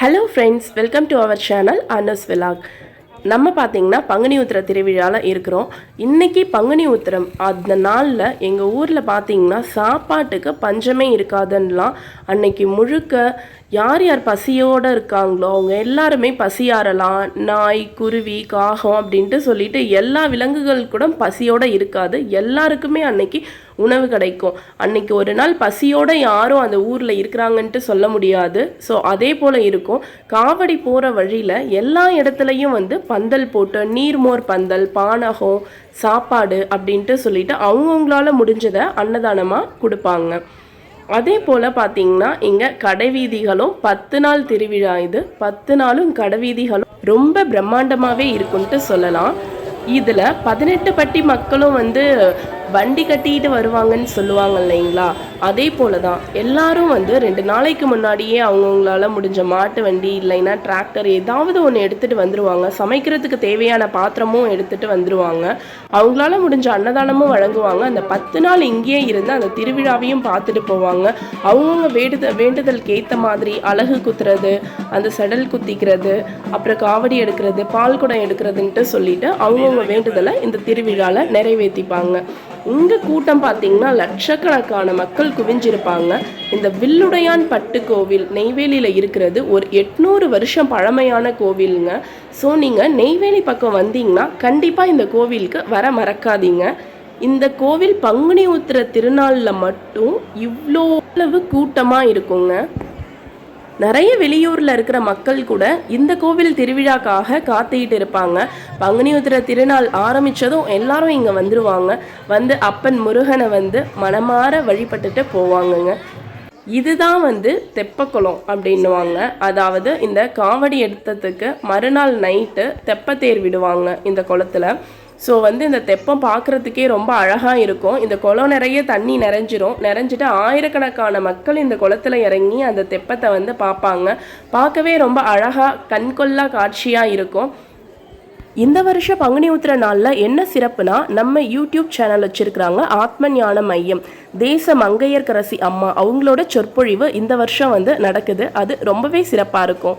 Hello friends welcome to our channel Anas vlog நம்ம பார்த்தீங்கன்னா பங்குனி உத்திர திருவிழாவில் இருக்கிறோம். இன்றைக்கி பங்குனி உத்திரம் அந்த நாளில் எங்கள் ஊரில் பார்த்தீங்கன்னா சாப்பாட்டுக்கு பஞ்சமே இருக்காதுன்னெலாம் அன்னைக்கு முழுக்க யார் யார் பசியோடு இருக்காங்களோ அவங்க எல்லாருமே பசியாறலாம். நாய் குருவி காகம் அப்படின்ட்டு சொல்லிட்டு எல்லா விலங்குகள் கூட பசியோடு இருக்காது. எல்லாருக்குமே அன்னைக்கு உணவு கிடைக்கும். அன்னைக்கு ஒரு நாள் பசியோட யாரும் அந்த ஊரில் இருக்கிறாங்கன்ட்டு சொல்ல முடியாது. ஸோ அதே போல் இருக்கும். காவடி போகிற வழியில் எல்லா இடத்துலையும் வந்து பந்தல் போட்டு நீர்மோர் பந்தல் பானகம் சாப்பாடு அப்படின்ட்டு சொல்லிட்டு அவங்கவுங்களால முடிஞ்சதை அன்னதானமாக கொடுப்பாங்க. அதே போல் பார்த்தீங்கன்னா இங்கே கடைவீதிகளும் பத்து நாள் திருவிழா இது. பத்து நாளும் கடைவீதிகளும் ரொம்ப பிரம்மாண்டமாகவே இருக்குன்ட்டு சொல்லலாம். இதில் பதினெட்டு பட்டி மக்களும் வந்து வண்டி கட்டிட்டு வருவாங்கன்னு சொல்லுவாங்க இல்லைங்களா? அதே போல தான் எல்லாரும் வந்து ரெண்டு நாளைக்கு முன்னாடியே அவங்கவுங்களால முடிஞ்ச மாட்டு வண்டி இல்லைன்னா டிராக்டர் ஏதாவது ஒன்று எடுத்துகிட்டு வந்துருவாங்க. சமைக்கிறதுக்கு தேவையான பாத்திரமும் எடுத்துகிட்டு வந்துருவாங்க. அவங்களால முடிஞ்ச அன்னதானமும் வழங்குவாங்க. அந்த பத்து நாள் இங்கேயே இருந்து அந்த திருவிழாவையும் பார்த்துட்டு போவாங்க. அவங்கவுங்க வேண்டுதல் வேண்டுதலுக்கு ஏற்ற மாதிரி அழகு குத்துறது அந்த செடல் குத்திக்கிறது அப்புறம் காவடி எடுக்கிறது பால் குடம் எடுக்கிறதுன்ட்டு சொல்லிட்டு அவங்கவுங்க வேண்டுதலை இந்த திருவிழாவில் நிறைவேற்றிப்பாங்க இங்கே கூட்டம் பார்த்தீங்கன்னா லட்சக்கணக்கான மக்கள் குவிஞ்சிருப்பாங்க. இந்த வில்லுடையான் பட்டு கோவில் நெய்வேலியில் இருக்கிறது ஒரு எட்நூறு வருஷம் பழமையான கோவிலுங்க. ஸோ நீங்கள் நெய்வேலி பக்கம் வந்தீங்கன்னா கண்டிப்பாக இந்த கோவிலுக்கு வர மறக்காதீங்க. இந்த கோவில் பங்குனி உத்திர திருநாளில் மட்டும் இவ்வளோ அளவு கூட்டமாக இருக்குங்க. நிறைய வெளியூரில் இருக்கிற மக்கள் கூட இந்த கோவில் திருவிழாக்காக காத்துக்கிட்டு இருப்பாங்க. பங்குனி உத்திர திருநாள் ஆரம்பித்ததும் எல்லாரும் இங்கே வந்துடுவாங்க வந்து அப்பன் முருகனை வந்து மனமாற வழிபட்டுட்டு போவாங்கங்க. இதுதான் வந்து தெப்பக்குளம் அப்படின்னுவாங்க. அதாவது இந்த காவடி எடுத்ததுக்கு மறுநாள் நைட்டு தெப்பத்தேர் விடுவாங்க இந்த குளத்தில். ஸோ வந்து இந்த தெப்பம் பார்க்குறதுக்கே ரொம்ப அழகாக இருக்கும். இந்த குளம் நிறைய தண்ணி நிறைஞ்சிரும். நிறைஞ்சிட்டு ஆயிரக்கணக்கான மக்கள் இந்த குளத்துல இறங்கி அந்த தெப்பத்தை வந்து பார்ப்பாங்க. பார்க்கவே ரொம்ப அழகாக கண்கொள்ளா காட்சியாக இருக்கும். இந்த வருஷம் பங்குனி உத்திர நாளில் என்ன சிறப்புனா நம்ம யூடியூப் சேனல் வச்சுருக்கிறாங்க ஆத்ம ஞான மையம். தேச மங்கையர்கரசி அம்மா அவங்களோட சொற்பொழிவு இந்த வருஷம் வந்து நடக்குது. அது ரொம்பவே சிறப்பாக இருக்கும்.